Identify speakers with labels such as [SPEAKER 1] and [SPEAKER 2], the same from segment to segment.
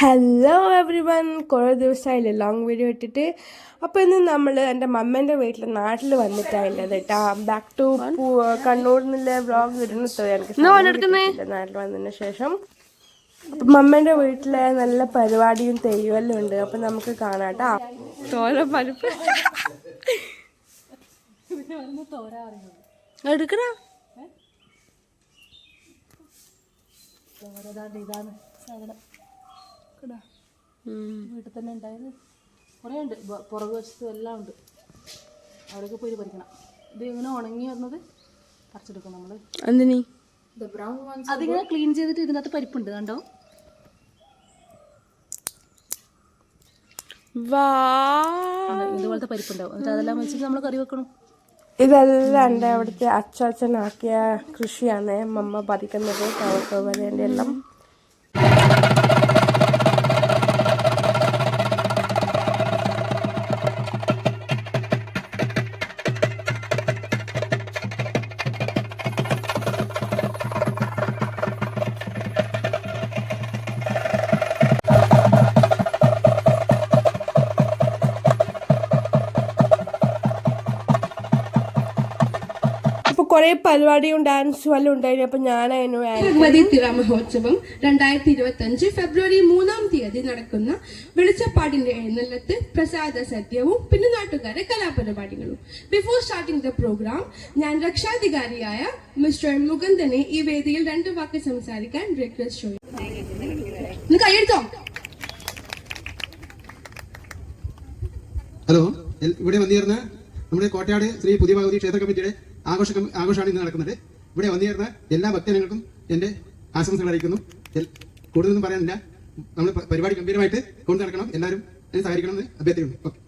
[SPEAKER 1] Hello every one കുറേ ദിവസമായില്ലേ long video ഇട്ടിട്ട്. അപ്പോൾ ഇന്ന് നമ്മൾ എന്റെ മമ്മേന്റെ വീട്ടിൽ നാട്ടിൽ വന്നിട്ടായില്ലത് കേട്ടോ. ബാക്ക് ടു കണ്ണൂരിൽ നിന്നുള്ള വ്ളോഗ് ഇടുന്നത് നാട്ടിൽ വന്നതിന് ശേഷം. അപ്പം മമ്മേന്റെ വീട്ടിലെ നല്ല പരിപാടിയും തെയ്യുമെല്ലാം ഉണ്ട്. അപ്പം നമുക്ക് കാണാം കേട്ടോ തോര പരിപ്പ്. എടുക്കണ
[SPEAKER 2] ഇതാണ്. സാധനം വീട്ടിൽ തന്നെ ഉണ്ടായത്. കുറേ ഉണ്ട്. പുറകു വശത്തും എല്ലാം ഉണ്ട്. അവിടെയൊക്കെ പോയി പറിക്കണം ഇത് ഇങ്ങനെ ഉണങ്ങി വന്നത് പറിച്ചെടുക്കും നമ്മൾ
[SPEAKER 1] എന്തിനീ?
[SPEAKER 2] അതിങ്ങനെ ക്ലീൻ ചെയ്തിട്ട് ഇതിനകത്ത് പരിപ്പുണ്ട്. കണ്ടോ? ഇതുപോലത്തെ പരിപ്പുണ്ടാവും. എന്നിട്ട് അതെല്ലാം വെച്ചിട്ട് നമ്മൾ കറി വെക്കണം.
[SPEAKER 1] ഇതെല്ലാം എന്റെ അവിടുത്തെ അച്ചാച്ചനാക്കിയ കൃഷിയാണ്. മമ്മ പതിക്കുന്നത്. കവക്കവരേന്റെ എല്ലാം. പരിപാടിയും ഡാൻസും എല്ലാം ഉണ്ടായിരുന്നു. അപ്പൊ ഞാൻ
[SPEAKER 3] ഭഗവതി തിറ മഹോത്സവം രണ്ടായിരത്തി ഇരുപത്തി അഞ്ച് ഫെബ്രുവരി മൂന്നാം തീയതി നടക്കുന്ന വെളിച്ചപ്പാടിന്റെ എഴുന്നള്ളത്ത് പ്രസാദ സദ്യവും പിന്നെ നാട്ടുകാരെ കലാപരിപാടികളും. ബിഫോർ സ്റ്റാർട്ടിംഗ് ദ പ്രോഗ്രാം ഞാൻ രക്ഷാധികാരിയായ മിസ്റ്റർ മുകുന്ദനെ ഈ വേദിയിൽ രണ്ട് വാക്ക് സംസാരിക്കാൻ റിക്വസ്റ്റ് ചെയ്യും കൈയെടുത്തോ?
[SPEAKER 4] ഹലോ ഇവിടെ വന്നിരുന്ന നമ്മുടെ കോട്ടയാട് ശ്രീ പുതിയ ഭഗവതി ക്ഷേത്ര കമ്മിറ്റിയുടെ ആഘോഷ ആഘോഷമാണ് ഇന്ന് നടക്കുന്നത് ഇവിടെ വന്നിരുന്ന എല്ലാ ഭക്തജനങ്ങൾക്കും എന്റെ ആശംസകൾ അറിയിക്കുന്നു കൂടുതലൊന്നും പറയാനില്ല നമ്മൾ പരിപാടി ഗംഭീരമായിട്ട് കൊണ്ടു നടക്കണം എല്ലാവരും എന്നെ സഹായിക്കണം എന്ന് അഭ്യർത്ഥിക്കുന്നു okay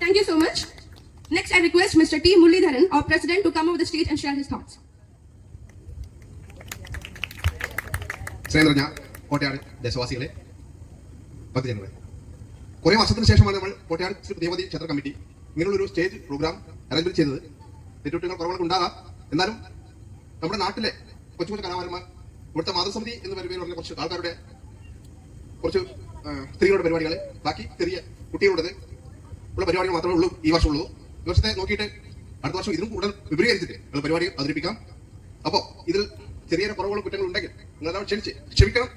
[SPEAKER 3] Thank you so much. Next, I request Mr. T. Muralidharan, our president, to come over the stage and share his thoughts.
[SPEAKER 5] സ്നേഹം നിറഞ്ഞ കോട്ടയാട് ദേശവാസികളെ ഭക്തജനങ്ങളെ കുറേ വർഷത്തിന് ശേഷമാണ് നമ്മൾ കോട്ടയാട് ശ്രീ ദേവതി ക്ഷേത്ര കമ്മിറ്റി ഇങ്ങനെയുള്ളൊരു സ്റ്റേജ് പ്രോഗ്രാം അറേഞ്ച്മെന്റ് ചെയ്തത് തെറ്റുകുറ്റങ്ങൾ കുറവുകളൊക്കെ ഉണ്ടാകാം. എന്നാലും നമ്മുടെ നാട്ടിലെ കൊച്ചു കൊച്ചു കലാകാരന്മാർ ഇവിടുത്തെ മാതൃസമിതി എന്ന് പേര് പറഞ്ഞ കുറച്ച് ആൾക്കാരുടെ കുറച്ച് സ്ത്രീകളുടെ പരിപാടികൾ ബാക്കി ചെറിയ കുട്ടികളുടെ ഉള്ള പരിപാടികൾ മാത്രമേ ഉള്ളൂ ഈ വർഷം ഉള്ളൂ. ഈ വർഷത്തെ നോക്കിയിട്ട് അടുത്ത വർഷം ഇതിനും കൂടുതൽ വിപുലീകരിച്ചിട്ട് നിങ്ങൾ പരിപാടി അവതരിപ്പിക്കാം. അപ്പോൾ ഇതിൽ ചെറിയ കുറവുകളും കുറ്റങ്ങളും ഉണ്ടെങ്കിൽ നിങ്ങളെല്ലാം ക്ഷണിച്ച് ക്ഷമിക്കണം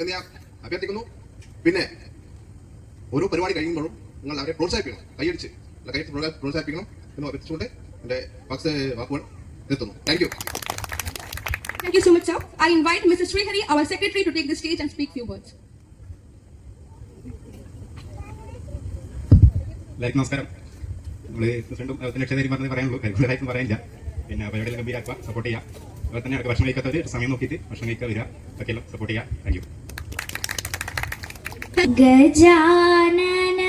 [SPEAKER 5] എന്ന് ഞാൻ അഭ്യർത്ഥിക്കുന്നു. പിന്നെ ഓരോ പരിപാടി കഴിയുമ്പോഴും നിങ്ങൾ അവരെ പ്രോത്സാഹിപ്പിക്കണം. കൈയടിച്ച് കൈ പ്രോത്സാഹിപ്പിക്കണം എന്ന് അഭ്യർത്ഥിച്ചുകൊണ്ട് എന്റെ വാക്കുകൾ നിർത്തുന്നു. Thank you
[SPEAKER 3] Thank you so much, sir. I invite Mr. Srihari, our secretary, to take the stage and speak few
[SPEAKER 4] like നമസ്കാരം. നമ്മൾ പ്രസിഡന്റും ലക്ഷതേരി പറഞ്ഞത് പറയാനുള്ളൂ. ലൈഫ് പറയാനില്ല. പിന്നെ പരിപാടിയിൽ ഗംഭീരാക്കുക സപ്പോർട്ട് ചെയ്യുക. അതുപോലെ തന്നെ ഭക്ഷണം കഴിക്കാത്തവർ സമയം നോക്കിയിട്ട് ഭക്ഷണം കഴിക്കുക വരിക സപ്പോർട്ട് ചെയ്യുക. താങ്ക് യു ഗജാനന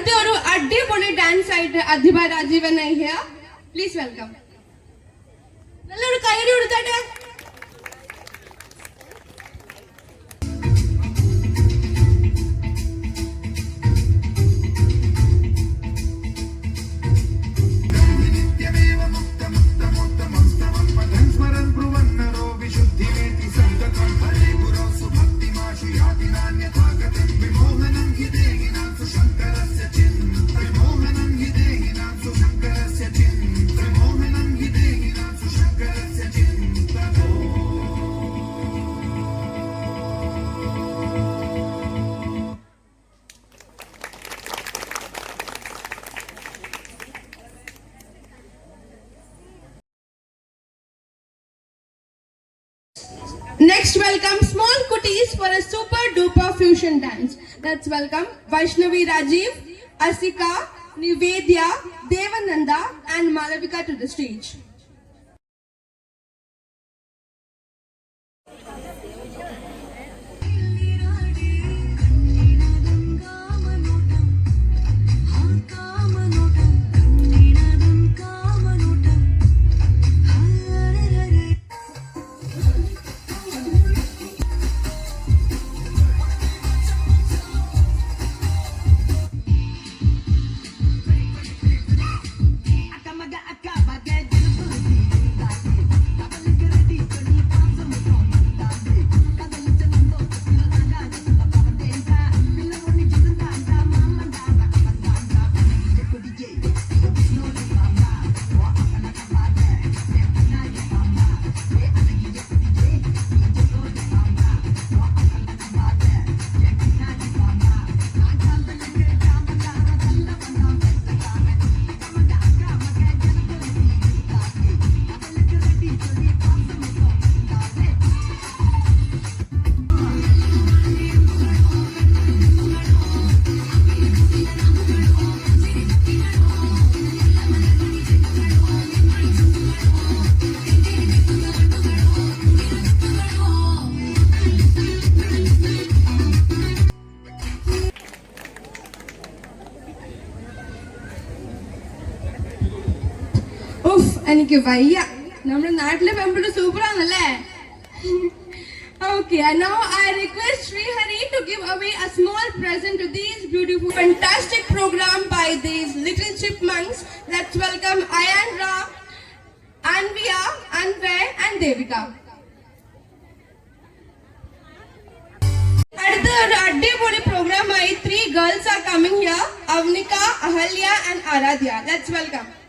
[SPEAKER 6] അടുത്ത ഒരു അടിപൊളി ഡാൻസ് ആയിട്ട് അധിബ രാജീവൻ പ്ലീസ് വെൽക്കം നല്ലൊരു കയറി കൊടുത്താട്ടെ Next, welcome small cuties for a super duper fusion dance. Let's welcome Vaishnavi Rajiv, Asika, Nivedya, Devananda, and Malavika to the stage. എനിക്ക് വയ്യ നമ്മുടെ നാട്ടിലെ പെമ്പിള് സൂപ്പറാണല്ലേ Okay, and now I request Sri Hari to give away a small present to these beautiful, fantastic program by these little chipmunks. Let's welcome Ayandra, Anvia, Anvay, and Devika. അടുത്ത ഒരു അടിപൊളി പ്രോഗ്രാമായി
[SPEAKER 4] three girls
[SPEAKER 7] are coming here Avanika Ahalya and Aaradhya let's
[SPEAKER 6] welcome okay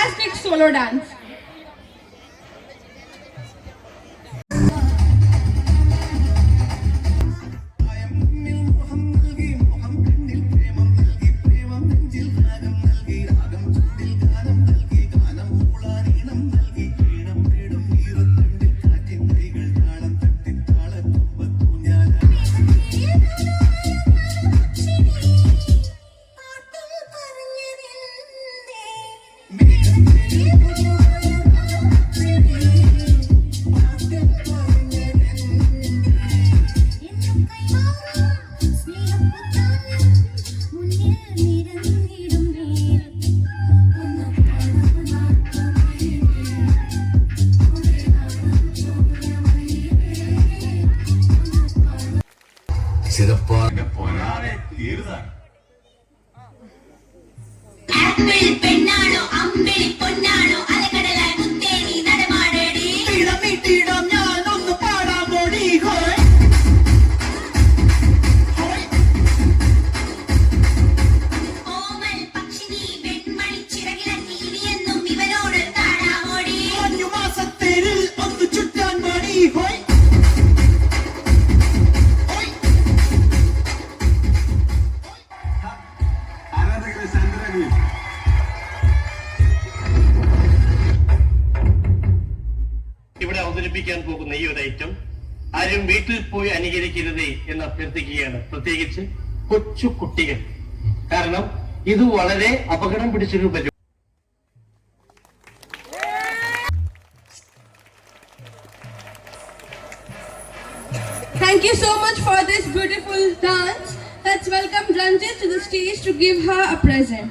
[SPEAKER 6] Fantastic solo dance.
[SPEAKER 8] കൊച്ചു കുട്ടികൾ കാരണം ഇത് വളരെ അപകടം പിടിച്ചൊരു പരിപാടി
[SPEAKER 3] Thank you so much for this beautiful dance. Let's welcome Ranjit to the stage to give her a present.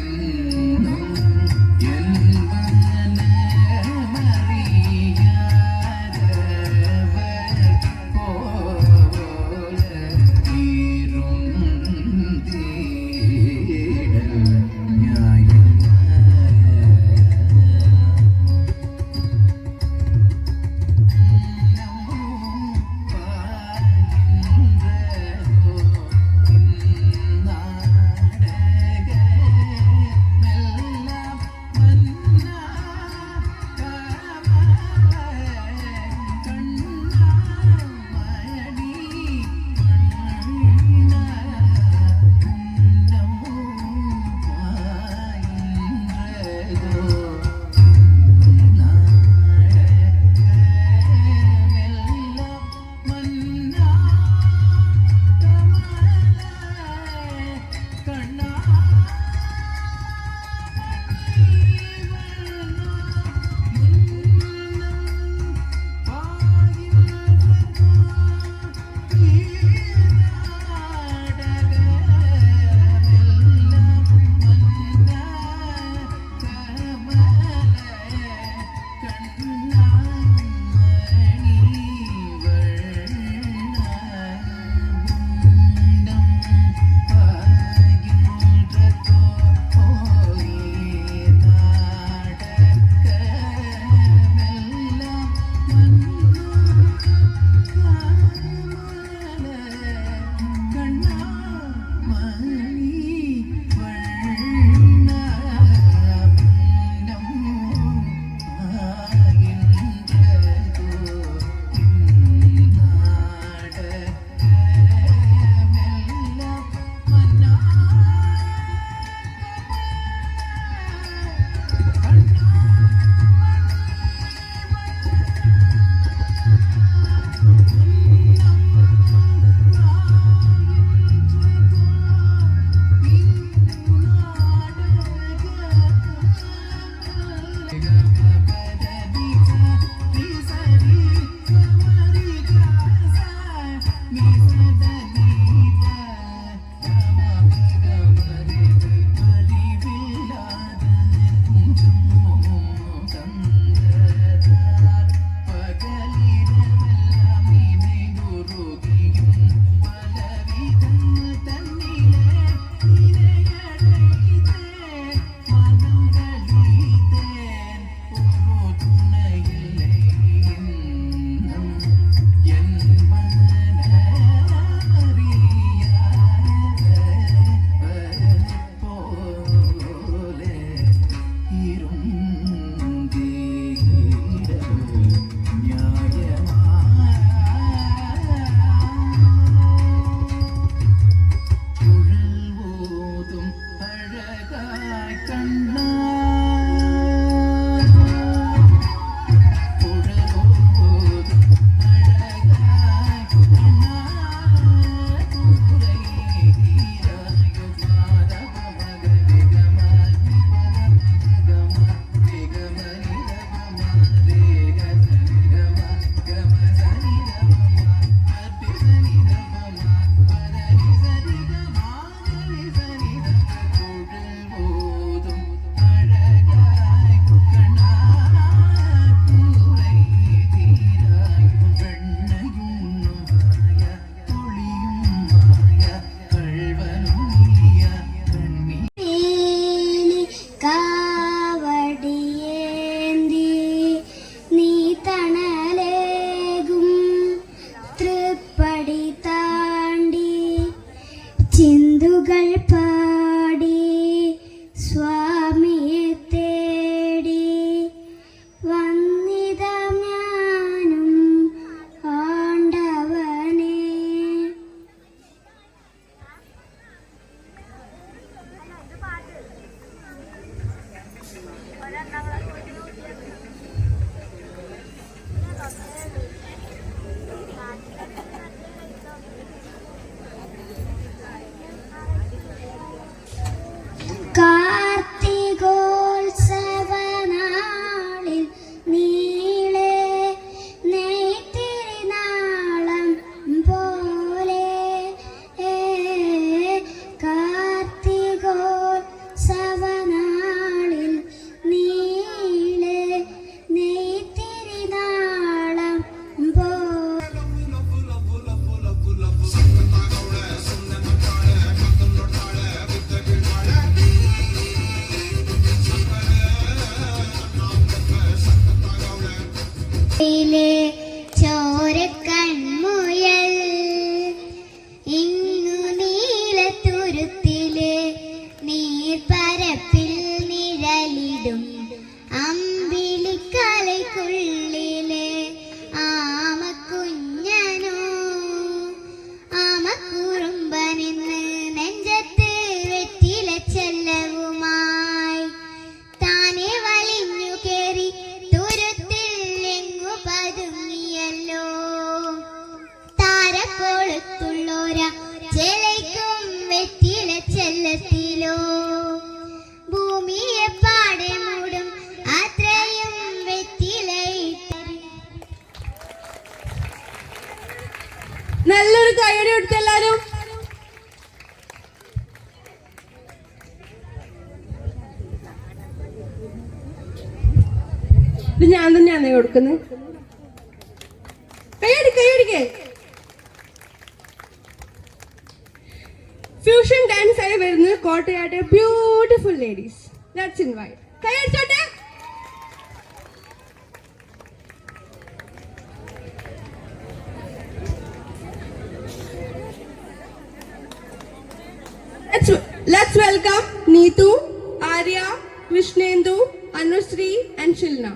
[SPEAKER 9] ഇത് ഞാൻ തന്നെയാണ് കൊടുക്കുന്നത് കൈയടി കൈയടിക്കേ ഫ്യൂഷൻ ഡാൻസ് ആയി വരുന്നത് കോട്ടയാട്ടെ ബ്യൂട്ടിഫുൾ ലേഡീസ് ലെറ്റ്സ് ഇൻവൈറ്റ് കൈയടിച്ചോട്ടെ Let's, welcome Neetu, Arya, Vishnendu, Anusri and Shilna.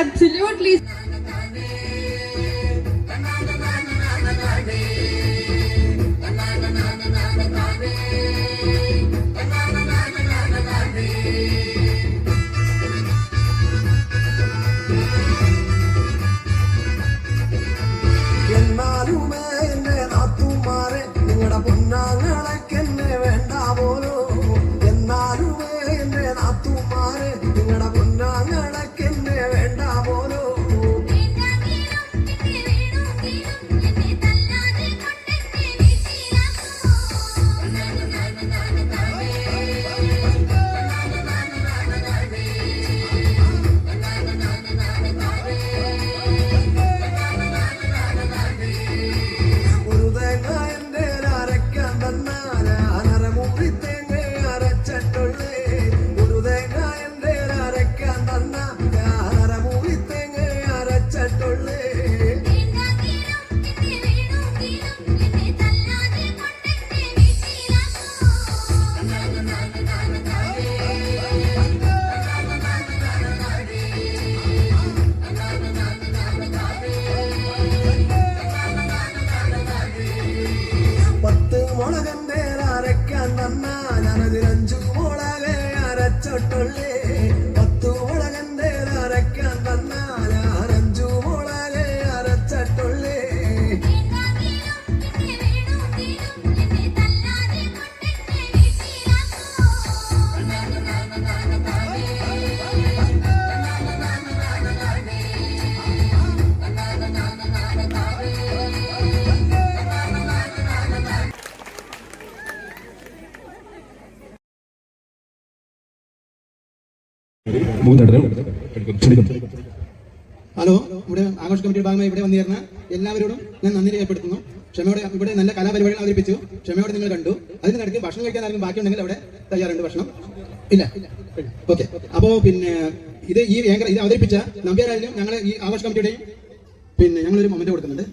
[SPEAKER 9] absolutely
[SPEAKER 10] എന്നാലുമേ എന്റെ നാത്തുമാരെ നിങ്ങളുടെ പത്ത് മുളകന്റെ അനതിരഞ്ചു മുളകെ അരച്ചിട്ടുള്ളേ.
[SPEAKER 11] ഹലോ ഇവിടെ ആഘോഷ കമ്മിറ്റിയുടെ ഭാഗമായി ഇവിടെ വന്നിരുന്ന എല്ലാവരോടും ഞാൻ നന്ദി രേഖപ്പെടുത്തുന്നു. ക്ഷമയോടെ ഇവിടെ നല്ല കലാപരിപാടികൾ അവതരിപ്പിച്ചു. ക്ഷമയോടെ നിങ്ങൾ കണ്ടു. അതിന് നടക്കും ഭക്ഷണം കഴിക്കാൻ ആരെങ്കിലും ബാക്കിയുണ്ടെങ്കിൽ അവിടെ തയ്യാറുണ്ട് ഭക്ഷണം. ഇല്ല. ഓക്കെ. അപ്പോ പിന്നെ ഇത് ഈ ഏങ്കർ ഇത് അവതരിപ്പിച്ച നമ്പ്യാരായാലും ഞങ്ങൾ ഈ ആഘോഷ കമ്മിറ്റിയുടെയും പിന്നെ ഞങ്ങളൊരു മൊമെന്റ് കൊടുക്കുന്നുണ്ട്.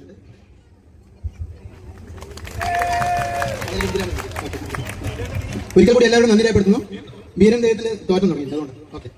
[SPEAKER 11] ഒരിക്കൽ കൂടി എല്ലാവരും നന്ദി രേഖപ്പെടുത്തുന്നു. വീരൻ ദൈവത്തിൽ തോറ്റം തുടങ്ങി. അതുകൊണ്ട്. ഓക്കെ.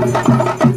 [SPEAKER 11] Thank you.